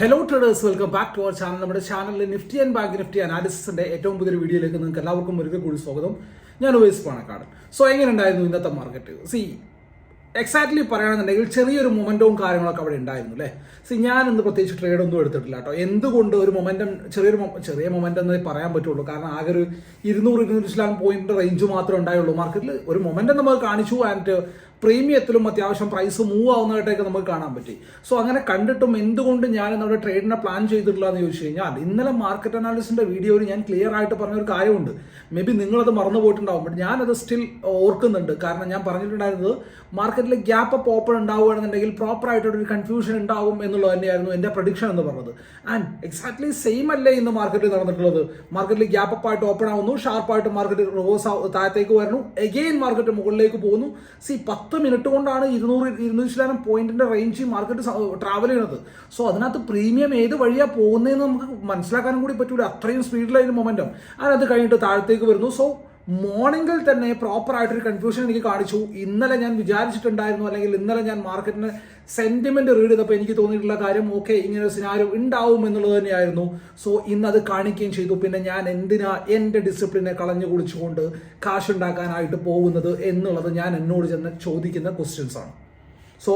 Hello traders welcome back to our channel നമ്മുടെ ചാനലിൽ Nifty and bank Nifty അനാലിസിന്റെ ഏറ്റവും പുതിയ വീഡിയോയിലേക്ക് നിങ്ങൾക്ക് എല്ലാവർക്കും ഒരിക്കൽ കൂടി സ്വാഗതം. ഞാൻ ഉവേസ് പാണക്കാട്. സോ എങ്ങനെ ഉണ്ടായിരുന്നു ഇന്നത്തെ മാർക്കറ്റ് സി എക്സാക്ട്ലി പറയുകയാണെന്നുണ്ടെങ്കിൽ ചെറിയൊരു മൊമെന്റവും കാര്യങ്ങളൊക്കെ അവിടെ ഉണ്ടായിരുന്നു അല്ലേ? സി ഞാൻ ഇന്ന് പ്രത്യേകിച്ച് ട്രേഡ് ഒന്നും എടുത്തിട്ടില്ല കേട്ടോ. എന്തുകൊണ്ട് ഒരു മൊമെന്റം ചെറിയൊരു ചെറിയ മൊമെന്റം എന്നേ പറയാൻ പറ്റുള്ളൂ? കാരണം ആകെ ഒരു ഇരുന്നൂറ് ഇരുന്നൂറ് ശതമാനം പോയിന്റ് റേഞ്ച് മാത്രമേ ഉണ്ടായുള്ളൂ. മാർക്കറ്റിൽ ഒരു മൊമെന്റം നമുക്ക് കാണിച്ചു ആൻഡ് പ്രീമിയത്തിലും അത്യാവശ്യം പ്രൈസ് മൂവ് ആവുന്നതായിട്ടൊക്കെ നമുക്ക് കാണാൻ പറ്റി. സോ അങ്ങനെ കണ്ടിട്ടും എന്തുകൊണ്ട് ഞാൻ നമ്മുടെ ട്രേഡിനെ പ്ലാൻ ചെയ്തിട്ടില്ല എന്ന് ചോദിച്ചു കഴിഞ്ഞാൽ ഇന്നലെ മാർക്കറ്റ് അനാലിസിന്റെ വീഡിയോയിൽ ഞാൻ ക്ലിയർ ആയിട്ട് പറഞ്ഞൊരു കാര്യമുണ്ട്. മേ ബി നിങ്ങളത് മറന്നു പോയിട്ടുണ്ടാവും ഞാനത് സ്റ്റിൽ ഓർക്കുന്നുണ്ട്. കാരണം ഞാൻ പറഞ്ഞിട്ടുണ്ടായിരുന്നത് മാർക്കറ്റിൽ ഗ്യാപ്പ് അപ്പ് ഓപ്പൺ ഉണ്ടാവുകയാണെന്നുണ്ടെങ്കിൽ പ്രോപ്പർ ആയിട്ടൊരു കൺഫ്യൂഷൻ ഉണ്ടാവും എന്നുള്ളത് തന്നെയായിരുന്നു എന്റെ പ്രഡിക്ഷൻ എന്ന് പറഞ്ഞത്. ആൻഡ് എക്സാക്ട്ലി സെയിം അല്ലേ ഇന്ന് മാർക്കറ്റിൽ നടന്നിട്ടുള്ളത്. മാർക്കറ്റിൽ ഗ്യാപ്പ് അപ്പ് ആയിട്ട് ഓപ്പൺ ആവുന്നു ഷാർപ്പായിട്ട് മാർക്കറ്റ് റോസ് താഴത്തേക്ക് വരുന്നു എഗെയിൻ മാർക്കറ്റ് മുകളിലേക്ക് പോകുന്നു. സി പത്ത് മിനിറ്റ് കൊണ്ടാണ് ഇരുന്നൂറ് ഇരുന്നൂറ് ശതമാനം പോയിന്റിന്റെ റേഞ്ച് മാർക്കറ്റ് ട്രാവൽ ചെയ്യുന്നത്. സോ അതിനകത്ത് പ്രീമിയം ഏത് വഴിയാണ് പോകുന്നതെന്ന് നമുക്ക് മനസ്സിലാക്കാനും കൂടി പറ്റൂല. അത്രയും സ്പീഡിലായിരുന്നു മൊമെന്റം അതിനകത്ത് കഴിഞ്ഞിട്ട് താഴത്തേക്ക് വരുന്നു. സോ മോർണിംഗിൽ തന്നെ പ്രോപ്പർ ആയിട്ടൊരു കൺഫ്യൂഷൻ എനിക്ക് കാണിച്ചു. ഇന്നലെ ഞാൻ വിചാരിച്ചിട്ടുണ്ടായിരുന്നു അല്ലെങ്കിൽ ഇന്നലെ ഞാൻ മാർക്കറ്റിന് സെന്റിമെന്റ് റീഡ് ചെയ്തപ്പോൾ എനിക്ക് തോന്നിയിട്ടുള്ള കാര്യം ഓക്കെ ഇങ്ങനെ ഒരു സിനാരോ ഉണ്ടാവും എന്നുള്ളത് തന്നെയായിരുന്നു. സോ ഇന്ന് അത് കാണിക്കുകയും ചെയ്തു. പിന്നെ ഞാൻ എന്തിനാ എന്റെ ഡിസിപ്ലിനെ കളഞ്ഞു കുളിച്ചുകൊണ്ട് കാശ് ഉണ്ടാക്കാനായിട്ട് പോകുന്നത് എന്നുള്ളത് ഞാൻ എന്നോട് ചെന്ന് ചോദിക്കുന്ന ക്വസ്റ്റ്യൻസ് ആണ്. സോ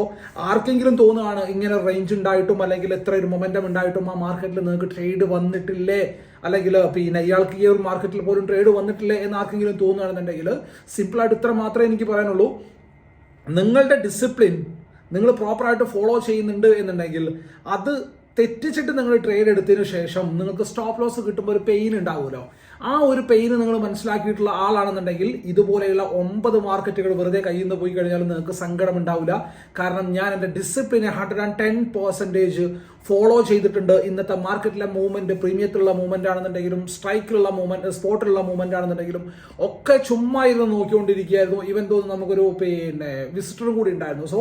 ആർക്കെങ്കിലും തോന്നുകയാണ് ഇങ്ങനെ റേഞ്ച് ഉണ്ടായിട്ടും അല്ലെങ്കിൽ എത്ര ഒരു മൊമെന്റം ഉണ്ടായിട്ടും ആ മാർക്കറ്റിൽ നിങ്ങൾക്ക് ട്രേഡ് വന്നിട്ടില്ലേ? അല്ലെങ്കിൽ പിന്നെ ഇയാൾക്ക് ഈ ഒരു മാർക്കറ്റിൽ പോലും ട്രേഡ് വന്നിട്ടില്ല എന്ന് ആർക്കെങ്കിലും തോന്നുകയാണെന്നുണ്ടെങ്കിൽ സിമ്പിളായിട്ട് ഇത്ര മാത്രമേ എനിക്ക് പറയാനുള്ളൂ. നിങ്ങളുടെ ഡിസിപ്ലിൻ നിങ്ങൾ പ്രോപ്പറായിട്ട് ഫോളോ ചെയ്യുന്നുണ്ട് എന്നുണ്ടെങ്കിൽ അത് തെറ്റിച്ചിട്ട് നിങ്ങൾ ട്രേഡ് എടുത്തതിന് ശേഷം നിങ്ങൾക്ക് സ്റ്റോപ്പ് ലോസ് കിട്ടുമ്പോൾ ഒരു പെയിൻ ഉണ്ടാവുമല്ലോ. ആ ഒരു പെയിന് നിങ്ങൾ മനസ്സിലാക്കിയിട്ടുള്ള ആളാണെന്നുണ്ടെങ്കിൽ ഇതുപോലെയുള്ള ഒമ്പത് മാർക്കറ്റുകൾ വെറുതെ കയ്യിൽ നിന്ന് പോയി കഴിഞ്ഞാലും നിങ്ങൾക്ക് സങ്കടം ഉണ്ടാവില്ല. കാരണം ഞാൻ എന്റെ ഡിസിപ്ലിനെ hundred and ten percentage follow ചെയ്തിട്ടുണ്ട്. ഇന്നത്തെ മാർക്കറ്റിലെ മൂവ്മെന്റ് പ്രീമിയത്തിലുള്ള മൂവ്മെന്റ് ആണെന്നുണ്ടെങ്കിലും സ്ട്രൈക്കിലുള്ള മൂവ്മെന്റ് സ്പോട്ടിലുള്ള മൂവ്മെന്റ് ആണെന്നുണ്ടെങ്കിലും ഒക്കെ ചുമ്മാ ഇരുന്ന് നോക്കിക്കൊണ്ടിരിക്കുകയായിരുന്നു. ഇവൻ തോന്നുന്നു നമുക്കൊരു പിന്നെ വിസിറ്റർ കൂടി ഉണ്ടായിരുന്നു. സോ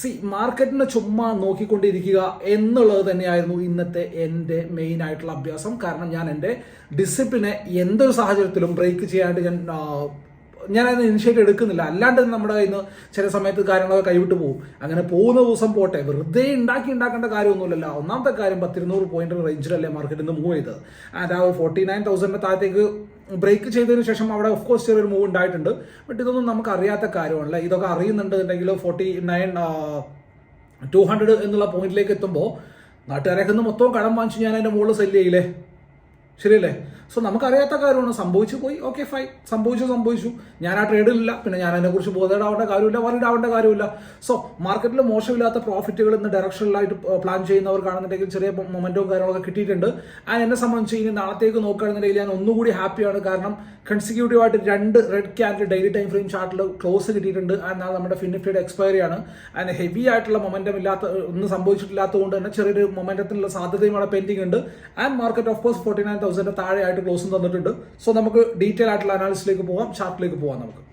സി മാർക്കറ്റിനെ ചുമ്മാ നോക്കിക്കൊണ്ടിരിക്കുക എന്നുള്ളത് തന്നെയായിരുന്നു ഇന്നത്തെ എന്റെ മെയിൻ ആയിട്ടുള്ള അഭ്യാസം. കാരണം ഞാൻ എന്റെ ഡിസിപ്ലിനെ എന്തൊരു സാഹചര്യത്തിലും ബ്രേക്ക് ചെയ്യാണ്ട് ഞാൻ അതിന് ഇനിഷ്യേറ്റ് എടുക്കുന്നില്ല. അല്ലാണ്ട് നമ്മുടെ കയ്യിൽ നിന്ന് ചില സമയത്ത് കാര്യങ്ങളൊക്കെ കൈവിട്ട് പോകും. അങ്ങനെ പോകുന്ന ദിവസം പോട്ടെ വെറുതെ ഉണ്ടാക്കി ഉണ്ടാക്കേണ്ട കാര്യമൊന്നുമില്ലല്ലോ. ഒന്നാമത്തെ കാര്യം പത്തിരുന്നൂറ് പോയിന്റ് റേഞ്ചിലല്ലേ മാർക്കറ്റിൽ നിന്ന് മൂവ് ചെയ്തത്. അത് ആ ഫോർട്ടി നയൻ തൗസൻഡിന്റെ താഴത്തേക്ക് ബ്രേക്ക് ചെയ്തതിന് ശേഷം അവിടെ ഓഫ് കോഴ്സ് ചെറിയൊരു മൂവ് ഉണ്ടായിട്ടുണ്ട്. ബട്ട് ഇതൊന്നും നമുക്ക് അറിയാത്ത കാര്യമാണല്ലേ? ഇതൊക്കെ അറിയുന്നുണ്ടെന്നുണ്ടെങ്കിൽ ഫോർട്ടി നയൻ ടു ഹൺഡ്രഡ് എന്നുള്ള പോയിന്റിലേക്ക് എത്തുമ്പോൾ നാട്ടുകാരൊക്കെ നിന്ന് മൊത്തം കടം വാങ്ങിച്ച് ഞാൻ അതിന്റെ മുകളിൽ സെല്ല് ചെയ്യില്ലേ? ശരിയല്ലേ? സോ നമുക്കറിയാത്ത കാര്യമാണ്. സംഭവിച്ചു പോയി. ഓക്കെ ഫൈൻ സംഭവിച്ചു സംഭവിച്ചു. ഞാൻ ആ ട്രേഡിലില്ല പിന്നെ ഞാൻ അതിനെക്കുറിച്ച് ബോധേടാവേണ്ട കാര്യമില്ല. വറിഡ് ആവേണ്ട കാര്യമില്ല. സോ മാർക്കറ്റിൽ മോശമില്ലാത്ത പ്രോഫിറ്റുകൾ ഇന്ന് ഡയറക്ഷനിലായിട്ട് പ്ലാൻ ചെയ്യുന്നവർക്കാണെന്നുണ്ടെങ്കിൽ ചെറിയ മൊമെന്റവും കാര്യങ്ങളൊക്കെ കിട്ടിയിട്ടുണ്ട്. ആൻഡ് എന്നെ സംബന്ധിച്ച് ഇനി നാളത്തേക്ക് നോക്കുകയാണെന്നുണ്ടെങ്കിൽ ഞാൻ ഒന്നുകൂടി ഹാപ്പിയാണ്. കാരണം കൺസിക്യൂട്ടീവ് ആയിട്ട് രണ്ട് red candle daily time frame ചാർട്ടിൽ ക്ലോസ് കിട്ടിയിട്ടുണ്ട്. ആൻഡ് നാളെ നമ്മുടെ ഫിനിഫ്റ്റിയുടെ എക്സ്പയറി ആണ്. ആൻഡ് ഹെവി ആയിട്ടുള്ള മൊമെന്റം ഇല്ലാത്ത ഒന്നും സംഭവിച്ചിട്ടില്ലാത്തതുകൊണ്ട് തന്നെ ചെറിയൊരു മൊമെന്റത്തിനുള്ള സാധ്യതയും അവിടെ പെൻഡിങ് ഉണ്ട്. And market of course forty nine thousand താഴെ ആയിട്ട് ക്ലോസും തന്നിട്ടുണ്ട്. സോ നമുക്ക് ഡീറ്റെയിൽ ആയിട്ടുള്ള അനാലിസിലേക്ക് പോവാം. ചാർട്ടിലേക്ക് പോവാം നമുക്ക്.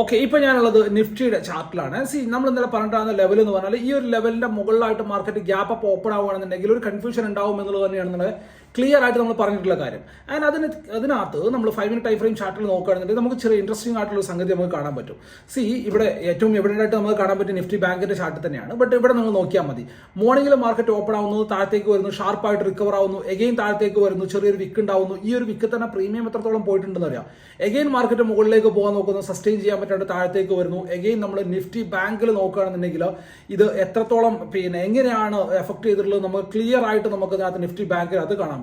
ഓക്കെ ഇപ്പൊ ഞാനുള്ളത് നിഫ്റ്റിയുടെ ചാർട്ടിലാണ്. സി നമ്മൾ ഇന്നലെ പറഞ്ഞിട്ടാണ് ലെവൽ എന്ന് പറഞ്ഞാൽ ഈ ഒരു ലെവലിന്റെ മുകളിലായിട്ട് മാർക്കറ്റ് ഗ്യാപ്പ് അപ്പ് ഓപ്പൺ ആവുകയാണെന്നുണ്ടെങ്കിൽ ഒരു കൺഫ്യൂഷൻ ഉണ്ടാവും എന്നുള്ളത് തന്നെയാണ് നമ്മുടെ ക്ലിയർ ആയിട്ട് നമ്മൾ പറഞ്ഞിട്ടുള്ള കാര്യം. ആൻഡ് അതിന് അതിനകത്ത് നമ്മൾ ഫൈവ് മിനിറ്റ് ടൈം ഫ്രെയിം ചാർട്ടിൽ നോക്കുകയാണെന്നുണ്ടെങ്കിൽ നമുക്ക് ചെറിയ ഇൻട്രസ്റ്റിംഗ് ആയിട്ടുള്ള സംഗതി നമുക്ക് കാണാൻ പറ്റും. സി ഇവിടെ ഏറ്റവും എവിഡന്റ് ആയിട്ട് നമുക്ക് കാണാൻ പറ്റും നിഫ്റ്റി ബാങ്കിന്റെ ചാർട്ട് തന്നെയാണ്. ബട്ട് ഇവിടെ നിങ്ങൾ നോക്കിയാൽ മതി. മോർണിംഗിൽ മാർക്കറ്റ് ഓപ്പൺ ആവുന്നത് താഴത്തേക്ക് വരുന്നു ഷാർപ്പായിട്ട് റിക്കവർ ആവുന്നു എഗെയിൻ താഴത്തേക്ക് വരുന്നു ചെറിയൊരു വിക്ക് ഉണ്ടാവുന്നു. ഈ ഒരു വിക്ക് തന്നെ പ്രീമിയം എത്രത്തോളം പോയിട്ടുണ്ടെന്ന് അറിയാം. എഗെയിൻ മാർക്കറ്റ് മുകളിലേക്ക് പോകാൻ നോക്കുന്നു സസ്റ്റെയിൻ ചെയ്യാൻ പറ്റാണ്ട് താഴത്തേക്ക് വരുന്നു. എഗെയിൻ നമ്മൾ നിഫ്റ്റി ബാങ്കിൽ നോക്കുകയാണെന്നുണ്ടെങ്കിൽ ഇത് എത്രത്തോളം പിന്നെ എങ്ങനെയാണ് എഫക്ട് ചെയ്തിട്ടുള്ളത് നമുക്ക് ക്ലിയർ ആയിട്ട് നമുക്ക് നിഫ്റ്റി ബാങ്കിൽ അത് കാണാൻ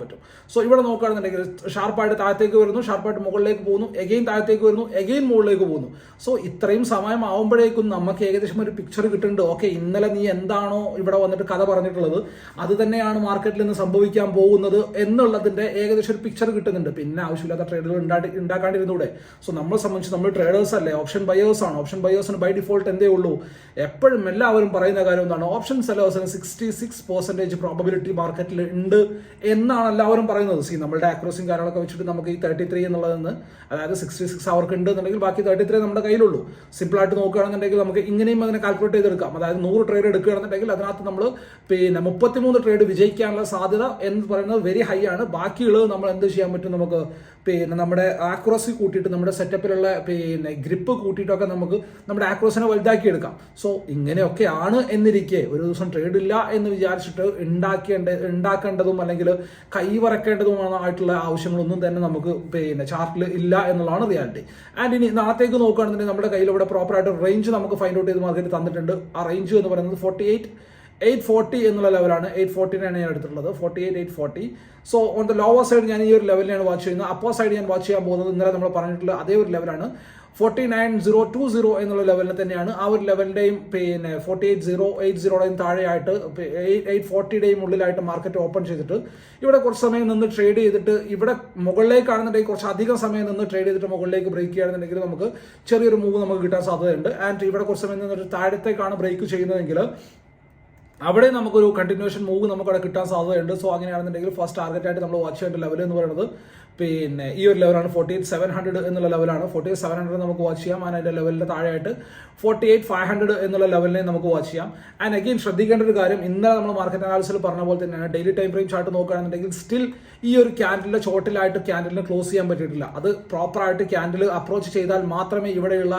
സോ ഇവിടെ നോക്കുകയാണെന്നുണ്ടെങ്കിൽ ഷാർപ്പായിട്ട് താഴത്തേക്ക് വരുന്നു ഷാർപ്പായിട്ട് മുകളിലേക്ക് പോകുന്നു എഗെയിൻ താഴത്തേക്ക് വരുന്നു എഗെയിൻ മുകളിലേക്ക് പോകുന്നു. സോ ഇത്രയും സമയം ആവുമ്പോഴേക്കും നമുക്ക് ഏകദേശം ഒരു പിക്ചർ കിട്ടുന്നുണ്ട്. ഓക്കെ ഇന്നലെ നീ എന്താണോ ഇവിടെ വന്നിട്ട് കഥ പറഞ്ഞിട്ടുള്ളത് അത് തന്നെയാണ് മാർക്കറ്റിൽ നിന്ന് സംഭവിക്കാൻ പോകുന്നത് എന്നുള്ളതിന്റെ ഏകദേശം ഒരു പിക്ചർ കിട്ടുന്നുണ്ട്. പിന്നെ ആവശ്യമില്ലാത്ത ട്രേഡുകൾ ഉണ്ടാക്കി ഉണ്ടാക്കാണ്ടിരുന്നൂടെ. സോ നമ്മളെ സംബന്ധിച്ച് നമ്മൾ ട്രേഡേഴ്സ് അല്ലേ? ഓപ്ഷൻ ബയേഴ്സ് ആണ്. ഓപ്ഷൻ ബയേഴ്സിന് ബൈ ഡിഫോൾട്ട് എന്തേ ഉള്ളൂ? എപ്പോഴും എല്ലാവരും പറയുന്ന കാര്യം എന്താണ്? ഓപ്ഷൻ സെല്ലേഴ്സിന് സിക്സ്റ്റി സിക്സ് പെർസെന്റേജ് പ്രോബബിലിറ്റി മാർക്കറ്റിൽ ഉണ്ട് എന്നാണ് എന്നാണ് എല്ലാവരും പറയുന്നത്. സി നമ്മളുടെ ആക്രോസിയും കാര്യങ്ങളൊക്കെ വെച്ചിട്ട് നമുക്ക് ഈ തേർട്ടി ത്രീ എന്നുള്ളതെന്ന് അതായത് സിക്സ്റ്റി സിക്സ് അവർക്ക് ഉണ്ട് എന്നുണ്ടെങ്കിൽ ബാക്കി തേർട്ടി ത്രീ നമ്മുടെ കയ്യിലുള്ളൂ. സിമ്പിളായിട്ട് നോക്കുകയാണെന്നുണ്ടെങ്കിൽ നമുക്ക് ഇങ്ങനെയും അതിനെ കാൽക്കുലേറ്റ് ചെയ്തെടുക്കാം. അതായത് നൂറ് ട്രേഡ് എടുക്കുകയാണെന്നുണ്ടെങ്കിൽ അതിനകത്ത് നമ്മൾ പിന്നെ മുപ്പത്തിമൂന്ന് ട്രേഡ് വിജയിക്കാനുള്ള സാധ്യത എന്ന് പറയുന്നത് വെരി ഹൈ ആണ്. ബാക്കിയുള്ളത് നമ്മൾ എന്ത് ചെയ്യാൻ പറ്റും നമുക്ക് പിന്നെ നമ്മുടെ ആക്രോസി കൂട്ടിയിട്ട് നമ്മുടെ സെറ്റപ്പിലുള്ള പിന്നെ ഗ്രിപ്പ് കൂട്ടിയിട്ടൊക്കെ നമുക്ക് നമ്മുടെ ആക്രോസിനെ വലുതാക്കി എടുക്കാം സോ ഇങ്ങനെയൊക്കെ ആണ് എന്നിരിക്കെ. ഒരു ദിവസം ട്രേഡ് ഇല്ല എന്ന് വിചാരിച്ചിട്ട് ഉണ്ടാക്കേണ്ട ഉണ്ടാക്കേണ്ടതും അല്ലെങ്കിൽ കൈവറക്കേണ്ടതുമായിട്ടുള്ള ആവശ്യങ്ങളൊന്നും തന്നെ നമുക്ക് പിന്നെ ചാർട്ടിൽ ഇല്ല എന്നുള്ളതാണ് റിയാലിറ്റി ആൻഡ് ഇനി നാളത്തേക്ക് നോക്കുകയാണെന്നുണ്ടെങ്കിൽ നമ്മുടെ കയ്യിൽ ഇവിടെ പ്രോപ്പറായിട്ട് റേഞ്ച് നമുക്ക് ഫൈൻഡ് ഔട്ട് ചെയ്ത് മാർക്കറ്റ് തന്നിട്ടുണ്ട്. ആ റേഞ്ച് എന്ന് പറയുന്നത് ഫോർട്ടി എയ്റ്റ് എയ്റ്റ് ഫോർട്ടി എന്നുള്ള ലെവലാണ് എയ്റ്റ് ഫോർട്ടിനാണ് ഞാൻ എടുത്തിട്ടുള്ളത്. Forty eight eight forty so on the lower side ഞാൻ ഈ ഒരു ലെവലിലാണ് വാച്ച് ചെയ്യുന്നത്. അപ്പോ സൈഡ് ഞാൻ വാച്ച് ചെയ്യാൻ പോകുന്നത് ഇന്നലെ നമ്മൾ പറഞ്ഞിട്ടുള്ള അതേ ഒരു ലെവലാണ് forty nine zero two zero എന്നുള്ള ലെവലിൽ തന്നെയാണ് ആ ഒരു ലെവലിന്റെയും പിന്നെ ഫോർട്ടി എയ്റ്റ് സീറോ എയ്റ്റ് സീറോയുടെയും താഴെയായിട്ട് എയ്റ്റ് ഫോർട്ടിയുടെയും ഉള്ളിലായിട്ട് മാർക്കറ്റ് ഓപ്പൺ ചെയ്തിട്ട് ഇവിടെ കുറച്ച് സമയം നിന്ന് ട്രേഡ് ചെയ്തിട്ട് ഇവിടെ മുകളിലേക്കാണെന്നുണ്ടെങ്കിൽ കുറച്ച് അധികം സമയം നിന്ന് ട്രേഡ് ചെയ്തിട്ട് മുകളിലേക്ക് ബ്രേക്ക് ചെയ്യുകയാണെന്നുണ്ടെങ്കിൽ നമുക്ക് ചെറിയൊരു മൂവ് നമുക്ക് കിട്ടാൻ സാധ്യതയുണ്ട്. ആൻഡ് ഇവിടെ കുറച്ച് സമയം നിന്നൊരു താഴത്തേക്കാണ് ബ്രേക്ക് ചെയ്യുന്നതെങ്കിൽ അവിടെ നമുക്കൊരു കണ്ടിന്യൂഷൻ മൂവ് നമുക്ക് അവിടെ കിട്ടാൻ സാധ്യതയുണ്ട്. സോ അങ്ങനെയാണെന്നുണ്ടെങ്കിൽ ഫസ്റ്റ് ടാർഗറ്റ് ആയിട്ട് നമ്മൾ വാച്ച് ചെയ്യേണ്ട ലെവൽ എന്ന് പറയുന്നത് പിന്നെ ഈ ഒരു ലെവലാണ് ഫോർട്ടി എയ്റ്റ് സെവൻ ഹൺഡ്രഡ് എന്നുള്ള ലെവലാണ് ഫോർട്ടി എയ്റ്റ് സെവൻ ഹൺഡ്രഡ് നമുക്ക് വാച്ച് ചെയ്യാം. ആൻഡ് അതിന്റെ ലെവലിന്റെ താഴെയായിട്ട് ഫോർട്ടി എയ്റ്റ് ഫൈവ് ഹൺഡ്രഡ് എന്നുള്ള ലെവലിനെ നമുക്ക് വാച്ച് ചെയ്യാം. ആൻഡ് അഗെയിൻ ശ്രദ്ധിക്കേണ്ട ഒരു കാര്യം ഇന്നലെ നമ്മൾ മാർക്കറ്റ് അനാലിസിൽ പറഞ്ഞ പോലെ തന്നെയാണ്. ഡെയിലി ടൈം ഫ്രെയിം ചാർട്ട് നോക്കുകയാണെന്നുണ്ടെങ്കിൽ സ്റ്റിൽ ഈ ഒരു ക്യാൻഡലിന്റെ ചോട്ടിലായിട്ട് ക്യാൻഡലിനെ ക്ലോസ് ചെയ്യാൻ പറ്റിയിട്ടില്ല. അത് പ്രോപ്പറായിട്ട് ക്യാൻഡിൽ അപ്രോച്ച് ചെയ്താൽ മാത്രമേ ഇവിടെയുള്ള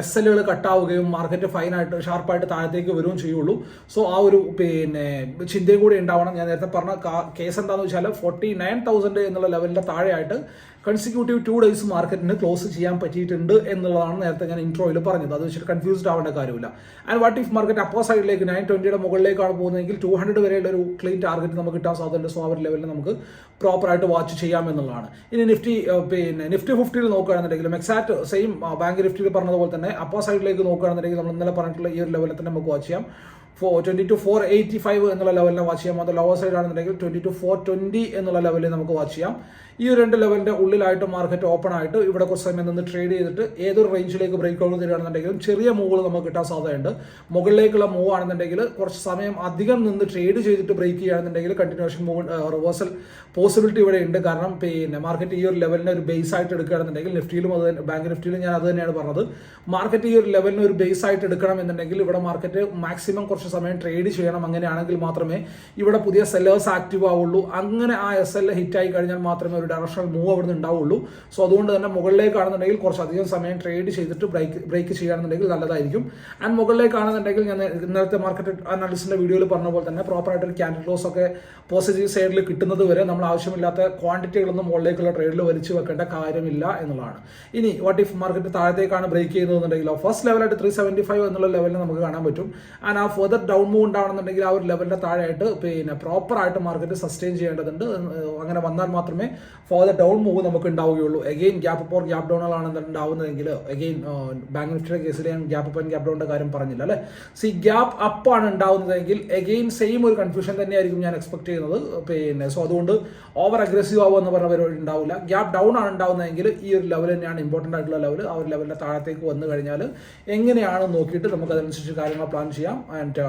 എസ് എല്ലുകൾ കട്ടാവുകയും മാർക്കറ്റ് ഫൈനായിട്ട് ഷാർപ്പായിട്ട് താഴത്തേക്ക് വരികയും ചെയ്യുള്ളൂ. സോ ആ ഒരു പിന്നെ ചിന്തയും കൂടി ഉണ്ടാവണം. ഞാൻ നേരത്തെ പറഞ്ഞ കേസ് എന്താണെന്ന് വെച്ചാൽ ഫോർട്ടി നയൻ തൗസൻഡ് എന്നുള്ള ലെവലിന്റെ താഴെയായിട്ട് കൺസിക്യൂട്ടീവ് ടു ഡേയ്സ് മാർക്കറ്റിന് ക്ലോസ് ചെയ്യാൻ പറ്റിയിട്ടുണ്ട് എന്നുള്ളതാണ് നേരത്തെ ഞാൻ ഇൻട്രോയിൽ പറഞ്ഞത്. അത് വെച്ചിട്ട് കൺഫ്യൂസ്ഡ് ആവേണ്ട കാര്യമില്ല. ആൻഡ് വാട്ട് ഇഫ് മാർക്കറ്റ് അപ്പോ സൈഡിലേക്ക് നയൻ ട്വന്റിയുടെ മുകളിലേക്കാണ് പോകുന്നതെങ്കിൽ ടു ഹൺഡ്രഡ് വരെയുള്ള ഒരു ക്ലീൻ ടാർഗറ്റ് നമുക്ക് കിട്ടാൻ സാധ്യതയുണ്ട് സോ അവർ ലെവലിൽ നമുക്ക് പ്രോപ്പറായിട്ട് വാച്ച് ചെയ്യാം എന്നുള്ളതാണ്. ഇനി നിഫ്റ്റി പിന്നെ നിഫ്റ്റി ഫിഫ്റ്റിയിൽ നോക്കുകയാണെന്നുണ്ടെങ്കിലും എക്സാക്ട് സെയിം ബാങ്ക് നിഫ്റ്റിയിൽ പറഞ്ഞതുപോലെ തന്നെ അപ്പോ സൈഡിലേക്ക് നോക്കുകയാണെന്നുണ്ടെങ്കിൽ നമ്മൾ ഇന്നലെ പറഞ്ഞിട്ടുള്ള ഈ ഒരു ലെവലിൽ തന്നെ നമുക്ക് വാച്ച് ചെയ്യാം. Four twenty two four eighty five എന്നുള്ള ലെവലിനെ വാച്ച് ചെയ്യാം. അത് ലോവർ സൈഡ് ആണെന്നുണ്ടെങ്കിൽ ട്വന്റി ടു ഫോർ ട്വന്റി എന്നുള്ള ലെവലിൽ നമുക്ക് വാച്ച് ചെയ്യാം. ഈ രണ്ട് ലെവലിന്റെ ഉള്ളിലായിട്ട് മാർക്കറ്റ് ഓപ്പൺ ആയിട്ട് ഇവിടെ കുറച്ച് സമയം നിന്ന് ട്രേഡ് ചെയ്തിട്ട് ഏതൊരു റേഞ്ചിലേക്ക് ബ്രേക്ക് ഔട്ട് തരികയാണെന്നുണ്ടെങ്കിലും ചെറിയ മൂവ് നമുക്ക് കിട്ടാൻ സാധ്യതയുണ്ട്. മുകളിലേക്കുള്ള മൂവ് ആണെന്നുണ്ടെങ്കിൽ കുറച്ച് സമയം അധികം നിന്ന് ട്രേഡ് ചെയ്തിട്ട് ബ്രേക്ക് ചെയ്യുകയാണെന്നുണ്ടെങ്കിൽ കണ്ടിന്യൂഷൻ മൂവ് റിവേഴ്സൽ പോസിബിലിറ്റി ഇവിടെ ഉണ്ട്. കാരണം പിന്നെ മാർക്കറ്റ് ഈ ഒരു ലെവലിനെ ഒരു ബേസ് ആയിട്ട് എടുക്കുകയാണെന്നുണ്ടെങ്കിൽ നിഫ്റ്റിയിലും അത് ബാങ്ക് നിഫ്റ്റിയിലും ഞാൻ അത് തന്നെയാണ് പറഞ്ഞത്. മാർക്കറ്റ് ഈ ഒരു ലെവലിന് ഒരു ബേസ് ആയിട്ട് എടുക്കണം എന്നുണ്ടെങ്കിൽ ഇവിടെ മാർക്കറ്റ് മാക്സിമം കുറച്ച് സമയം ട്രേഡ് ചെയ്യണം അങ്ങനെയാണെങ്കിൽ മാത്രമേ ഇവിടെ പുതിയ സെല്ലേഴ്സ് ആക്റ്റീവ് ആവുള്ളൂ. അങ്ങനെ ആ എസ് എൽ ഹിറ്റ് ആയി കഴിഞ്ഞാൽ മാത്രമേ ഒരു ഡയറക്ഷണൽ മൂവ് അവിടെ നിന്ന് ഉണ്ടാവുള്ളൂ. സോ അതുകൊണ്ട് തന്നെ മുകളിലേക്കാണെന്നുണ്ടെങ്കിൽ കുറച്ചധികം സമയം ട്രേഡ് ചെയ്തിട്ട് ബ്രേക്ക് ബ്രേക്ക് ചെയ്യുകയാണെന്നുണ്ടെങ്കിൽ നല്ലതായിരിക്കും. ആൻഡ് മുകളിലേക്കാണെന്നുണ്ടെങ്കിൽ ഞാൻ ഇന്നലത്തെ മാർക്കറ്റ് അനാലിസിന്റെ വീഡിയോയിൽ പറഞ്ഞ പോലെ തന്നെ പ്രോപ്പറായിട്ട് ഒരു ക്യാൻഡിൽ ക്ലോസ് ഒക്കെ പോസിറ്റീവ് സൈഡിൽ കിട്ടുന്നത് വരെ നമ്മൾ ആവശ്യമില്ലാത്ത ക്വാണ്ടിറ്റികളൊന്നും മുകളിലേക്കുള്ള ട്രേഡിൽ വലിച്ചു വെക്കേണ്ട കാര്യമില്ല എന്നുള്ളതാണ്. ഇനി വാട്ട് ഇഫ് മാർക്കറ്റ് താഴത്തേക്കാണ് ബ്രേക്ക് ചെയ്യുന്നതെന്നുണ്ടെങ്കിലോ ഫസ്റ്റ് ലെവലായിട്ട് ത്രീ സെവന്റി ഫൈവ് എന്നുള്ള ലെവലിൽ നമുക്ക് കാണാൻ പറ്റും. ആൻഡ് ആ ഫെർദർ ഡൗൺ മൂവ് ഉണ്ടാവണമെന്നുണ്ടെങ്കിൽ ആ ഒരു ലെവലിന്റെ താഴെയായിട്ട് പിന്നെ പ്രോപ്പർ ആയിട്ട് മാർക്കറ്റ് സസ്റ്റെയിൻ ചെയ്യേണ്ടതുണ്ട്. അങ്ങനെ വന്നാൽ മാത്രമേ ഫോർ ഡൗൺ മൂവ് നമുക്ക് ഉണ്ടാവുകയുള്ളൂ. Again gap up or gap ആണ് ഉണ്ടാവുന്നതെങ്കിൽ എഗെയിൻ ബാങ്ക് നിഫ്റ്റിയുടെ കേസിൽ ഞാൻ ഗ്യാപ്പ് അപ്പ് ഗ്യാപ്പ് ഡൗണിന്റെ കാര്യം പറഞ്ഞില്ല അല്ലെ? സി ഗ്യാപ്പ് അപ്പ് ആണ് ഉണ്ടാവുന്നതെങ്കിൽ എഗെയിൻ സെയിം ഒരു കൺഫ്യൂഷൻ തന്നെയായിരിക്കും ഞാൻ എക്സ്പെക്ട് ചെയ്യുന്നത്. പിന്നെ സോ അതുകൊണ്ട് ഓവർ അഗ്രസീവ് ആവുക എന്ന് പറഞ്ഞ പരിപാടി ഉണ്ടാവില്ല. ഗ്യാപ്പ് ഡൗൺ ആണ് ഉണ്ടാവുന്നതെങ്കിൽ ഈ ഒരു ലെവൽ തന്നെയാണ് ഇമ്പോർട്ടന്റ് ആയിട്ടുള്ള ലെവൽ ആ ഒരു ലെവലിന്റെ താഴത്തേക്ക് വന്നു കഴിഞ്ഞാൽ എങ്ങനെയാണ് നോക്കിയിട്ട് നമുക്ക് അതനുസരിച്ച് കാര്യങ്ങൾ പ്ലാൻ ചെയ്യാം. ആൻഡ്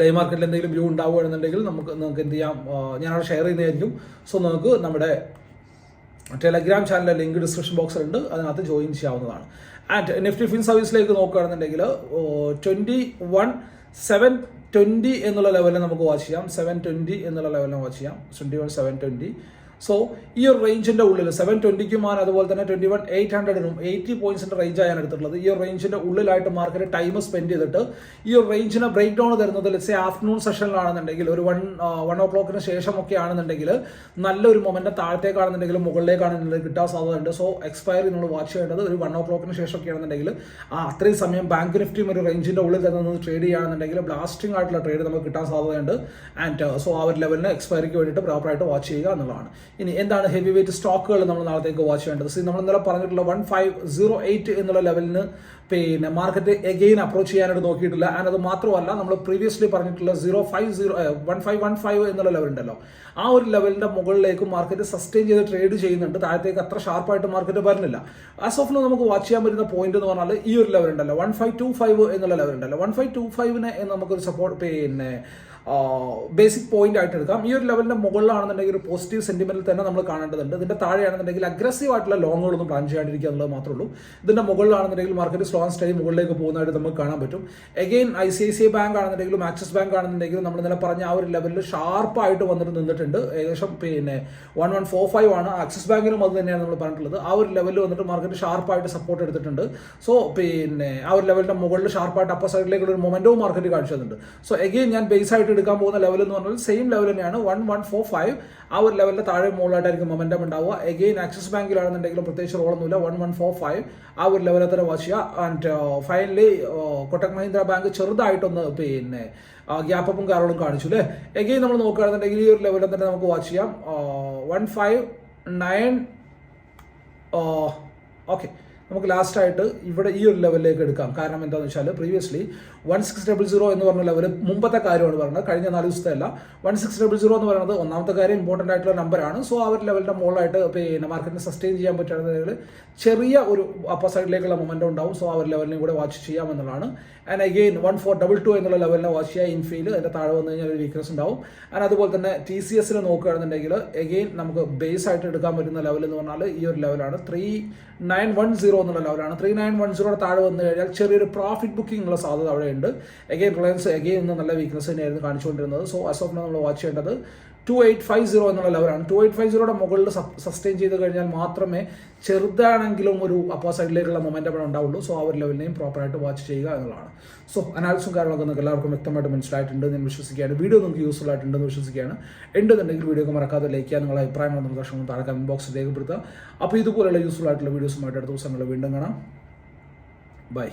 ലൈവ് മാർക്കറ്റിൽ എന്തെങ്കിലും വ്യൂ ഉണ്ടാവുകയാണെന്നുണ്ടെങ്കിൽ നമുക്ക് നിങ്ങൾക്ക് എന്ത് ചെയ്യാം ഞാനവിടെ ഷെയർ ചെയ്യുന്നതായിരിക്കും. സോ നമുക്ക് നമ്മുടെ ടെലഗ്രാം ചാനലിലെ ലിങ്ക് ഡിസ്ക്രിപ്ഷൻ ബോക്സിലുണ്ട് അതിനകത്ത് ജോയിൻ ചെയ്യാവുന്നതാണ്. ആൻഡ് നിഫ്റ്റി ഫിൻ സർവീസിലേക്ക് നോക്കുകയാണെന്നുണ്ടെങ്കിൽ ട്വന്റി വൺ സെവൻ ട്വന്റി എന്നുള്ള ലെവലിൽ നമുക്ക് വാച്ച് ചെയ്യാം. സെവൻ ട്വന്റി എന്നുള്ള ലെവലിൽ വാച്ച് ചെയ്യാം. Twenty one seven twenty so ഈ ഒരു റേഞ്ചിന്റെ ഉള്ളിൽ സെവൻ ട്വന്റിക്കും ആണ് അതുപോലെ തന്നെ ട്വന്റി വൺ എയ്റ്റ് ഹൺഡ്രഡിനും എയ്റ്റി പോയിന്റ്സിന്റെ റേഞ്ച് ആയാണ് എടുത്തിട്ടുള്ളത്. ഈ ഒരു റേഞ്ചിന്റെ ഉള്ളിലായിട്ട് മാർക്കറ്റ് ടൈം സ്പെൻഡ് ചെയ്തിട്ട് ഈ ഒരു റേഞ്ചിനെ ബ്രേക്ക് ഡൗൺ തരുന്നത് ലെറ്റ്സ് ആഫ്റ്റർനൂൺ സെഷനിലാണെന്നുണ്ടെങ്കിൽ ഒരു വൺ വൺ ഓ ക്ലോക്കിന് ശേഷമൊക്കെ ആണെന്നുണ്ടെങ്കിൽ നല്ലൊരു മൊമെന്റ് താഴത്തേക്കാണെന്നുണ്ടെങ്കിൽ മുകളിലേക്കാണെന്നുണ്ടെങ്കിൽ കിട്ടാൻ സാധ്യതയുണ്ട്. സോ എക്സ്പയറി നമ്മൾ വാച്ച് ചെയ്യേണ്ടത് ഒരു വൺ ഓ ക്ലോക്കിന് ശേഷമൊക്കെ ആണെന്നുണ്ടെങ്കിൽ ആ അത്രയും സമയം ബാങ്ക് നിഫ്റ്റിയും ഒരു റേഞ്ചിന്റെ ഉള്ളിൽ തന്നെ ട്രേഡ് ചെയ്യുകയാണെന്നുണ്ടെങ്കിൽ ബ്ലാസ്റ്റിംഗ് ആയിട്ടുള്ള ട്രേഡ് നമുക്ക് കിട്ടാൻ സാധ്യതയുണ്ട്. ആൻഡ് സോ ആ ഒരു ലെവലിന് എക്സ്പയറിക്ക് വേണ്ടിയിട്ട് പ്രോപ്പറായിട്ട് വാച്ച് ചെയ്യുക എന്നുള്ളതാണ്. ഇനി എന്താണ് ഹെവി വെയിറ്റ് സ്റ്റോക്കുകൾ നമ്മൾ നാളത്തേക്ക് വാച്ച് ചെയ്യേണ്ടത്? സി നമ്മൾ ഇന്നലെ പറഞ്ഞിട്ടുള്ള വൺ ഫൈവ് സീറോ എയ്റ്റ് എന്നുള്ള ലെവലിന് പിന്നെ മാർക്കറ്റ് എഗെയിൻ അപ്രോച്ച് ചെയ്യാനായിട്ട് നോക്കിയിട്ടില്ല. ആൻഡ് അത് മാത്രമല്ല നമ്മൾ പ്രീവിയസ്ലി പറഞ്ഞിട്ടുള്ള zero five zero one five one five എന്നുള്ള ലെവൽ ഉണ്ടല്ലോ. ആ ഒരു ലെവലിന്റെ മുകളിലേക്ക് മാർക്കറ്റ് സസ്റ്റെയിൻ ചെയ്ത് ട്രേഡ് ചെയ്യുന്നുണ്ട്. താഴത്തേക്ക് അത്ര ഷാർപ്പായിട്ട് മാർക്കറ്റ് വരുന്നില്ല. ആസ് ഓഫ് നമുക്ക് വാച്ച് ചെയ്യാൻ പറ്റുന്ന പോയിന്റ് എന്ന് പറഞ്ഞാൽ ഈ ഒരു ലെവൽ ഉണ്ടല്ലോ. വൺ ഫൈവ് ടു ഫൈവ് എന്നുള്ള ലെവൽ ഉണ്ടല്ലോ. വൺ ഫൈവ് ടു ഫൈവിനെ നമുക്കൊരു സപ്പോർട്ട് പിന്നെ ബേസിക് പോയിന്റ് ആയിട്ട് എടുക്കാം ഈ ഒരു ലെവലിന്റെ മുകളിലാണെന്നുണ്ടെങ്കിൽ ഒരു പോസിറ്റീവ് സെന്റിമെന്റിൽ തന്നെ നമ്മൾ കാണേണ്ടതുണ്ട്. ഇതിന്റെ താഴെയാണെന്നുണ്ടെങ്കിൽ അഗ്രസീവ് ആയിട്ടുള്ള ലോങ്ങുകളൊന്നും പ്ലാൻ ചെയ്യാണ്ടിരിക്കുക എന്നുള്ളത് മാത്രമേ ഉള്ളൂ. ഇതിന്റെ മുകളിലാണെന്നുണ്ടെങ്കിൽ മാർക്കറ്റ് സ്ലോ ആൻഡ് മുകളിലേക്ക് പോകുന്നതായിട്ട് നമുക്ക് കാണാൻ പറ്റും. Again I C I C bank ആണെന്നുണ്ടെങ്കിലും ആക്സിസ് ബാങ്ക് ആണെന്നുണ്ടെങ്കിലും നമ്മൾ ഇന്നലെ പറഞ്ഞ ആ ഒരു ലെവലിൽ ഷാർപ്പായിട്ട് വന്നിട്ട് നിന്നിട്ടുണ്ട്. ഏകദേശം പിന്നെ വൺ വൺ ഫോർ ഫൈവ് ആണ്. ആക്സിസ് ബാങ്കിനും അത് തന്നെയാണ് നമ്മൾ പറഞ്ഞിട്ടുള്ളത്. ആ ഒരു ലെവലിൽ വന്നിട്ട് മാർക്കറ്റ് ഷാർപ്പായിട്ട് സപ്പോർട്ട് എടുത്തിട്ടുണ്ട്. സോ പിന്നെ ആ ഒരു ലെവലിന്റെ മുകളിൽ ഷാർപ്പായിട്ട് അപ്പർ സൈഡിലേക്കുള്ള ഒരു മൊമെന്റവും മാർക്കറ്റ് കാണിച്ചു തന്നിട്ടുണ്ട്. സോ എഗെയിൻ ഞാൻ ബേസ് ആയിട്ട് എടുക്കാൻ പോകുന്ന ലെവൽ എന്ന് പറഞ്ഞാൽ സെയിം ലെവൽ തന്നെയാണ്. വൺ വൺ ഫോർ ഫൈവ് ആ ഒരു ലെവലിന്റെ താഴെ മുകളിലായിട്ടായിരിക്കും മൊമെന്റം ഉണ്ടാവുക. എഗെയിൻ ആക്സിസ് ബാങ്കിലാണെന്നുണ്ടെങ്കിലും പ്രത്യേകിച്ച് റോളൊന്നുമില്ല വൺ വൺ ഫോർ ഫൈവ് ആ ഒരു ലെവലിൽ തന്നെ watch and finally Kotak Mahindra bank ചെറുതായിട്ടൊന്ന് പിന്നെ ഗ്യാപ്പും കാര്യങ്ങളും കാണിച്ചു അല്ലേ? എഗെയിൻ നമ്മൾ നോക്കുകയാണെന്നുണ്ടെങ്കിൽ ഈ ഒരു ലെവലിൽ തന്നെ നമുക്ക് വാച്ച് ചെയ്യാം. വൺ ഫൈവ് നയൻ ഓക്കെ നമുക്ക് ലാസ്റ്റ് ആയിട്ട് ഇവിടെ ഈ ഒരു ലെവലിലേക്ക് എടുക്കാം. കാരണം എന്താണെന്ന് വെച്ചാൽ previously one six double zero എന്ന് പറഞ്ഞ ലെവൽ മുമ്പത്തെ കാര്യമാണ് പറയുന്നത് കഴിഞ്ഞ നാല് ദിവസത്തെ അല്ല. വൺ സിക്സ് ഡബിൾ സീറോ എന്ന് പറയുന്നത് ഒന്നാമത്തെ കാര്യം ഇമ്പോർട്ടന്റ് ആയിട്ടുള്ള നമ്പറാണ് സോ ആ ഒരു ലെവലിന്റെ മുകളിലായിട്ട് പിന്നെ മാർക്കറ്റിനെ സസ്റ്റെയിൻ ചെയ്യാൻ പറ്റുകയാണെങ്കിൽ ചെറിയ ഒരു അപ്പർ സൈഡിലേക്കുള്ള മൊമെന്റ് ഉണ്ടാവും. സോ ആ ഒരു ലെവലിനെ കൂടെ watch ചെയ്യാമെന്നുള്ളതാണ് and again one four double two എന്നുള്ള ലെവലിനെ വാച്ച് ചെയ്യുക ഇൻഫീൽ അതിന്റെ താഴെ വന്നു കഴിഞ്ഞാൽ ഒരു വീക്ക്നസ് ഉണ്ടാവും. ആൻഡ് അതുപോലെ തന്നെ ടി സി എസിൽ നോക്കുകയാണെന്നുണ്ടെങ്കിൽ എഗെയിൻ നമുക്ക് ബേസ് ആയിട്ട് എടുക്കാൻ പറ്റുന്ന ലെവൽ എന്ന് പറഞ്ഞാൽ ഈ ഒരു ലെവലാണ് ത്രീ നയൻ വൺ സീറോ എന്നുള്ള ലെവലാണ് ത്രീ നയൻ വൺ സീറോയുടെ താഴെ വന്നു കഴിഞ്ഞാൽ ചെറിയൊരു പ്രോഫിറ്റ് ബുക്കിംഗ് ഉള്ള സാധ്യത അവിടെയുണ്ട്. എഗെയിൻ റിലയൻസ് എഗെയിൻ നല്ല വീക്ക്നസ് തന്നെയായിരുന്നു കാണിച്ചുകൊണ്ടിരുന്നത്. സോ അസ് നമ്മൾ വാച്ച് ചെയ്യേണ്ടത് ടു എയ്റ്റ് ഫൈവ് സീറോ എന്നുള്ള ലെവലാണ് ടു എയ്റ്റ് ഫൈവ് സീറോയുടെ മുകളിൽ സസ്റ്റെയിൻ ചെയ്ത് കഴിഞ്ഞാൽ മാത്രമേ ചെറുതാണെങ്കിലും ഒരു അപ്പോ സൈഡിലേക്കുള്ള മൊമെന്റ് അവിടെ ഉണ്ടാവുള്ളൂ. സോ ആ ഒരു ലെവലിനെയും പ്രോപ്പറായിട്ട് വാച്ച് ചെയ്യുക എന്നുള്ളതാണ്. സോ അനാലിസും കാര്യങ്ങളൊക്കെ നിങ്ങൾക്ക് എല്ലാവർക്കും വ്യക്തമായിട്ട് മനസ്സിലായിട്ടുണ്ട് എന്ന് വിശ്വസിക്കുകയാണ്. വീഡിയോ നിങ്ങൾക്ക് യൂസ്ഫുൾ ആയിട്ടുണ്ടെന്ന് വിശ്വസിക്കുകയാണ്. ഉണ്ടെന്നുണ്ടെങ്കിൽ വീഡിയോ ഒക്കെ മറക്കാതെ ലൈക്ക് ചെയ്യാൻ നിങ്ങളുടെ അഭിപ്രായങ്ങൾ നിർദ്ദേശങ്ങളും താഴെ കമന്റ് ബോക്സിൽ രേഖപ്പെടുത്തുക. അപ്പോൾ ഇതുപോലെയുള്ള യൂസ്ഫുൾ ആയിട്ടുള്ള വീഡിയോസുമായിട്ട് അടുത്ത ദിവസങ്ങൾ വീണ്ടും കാണാം. ബൈ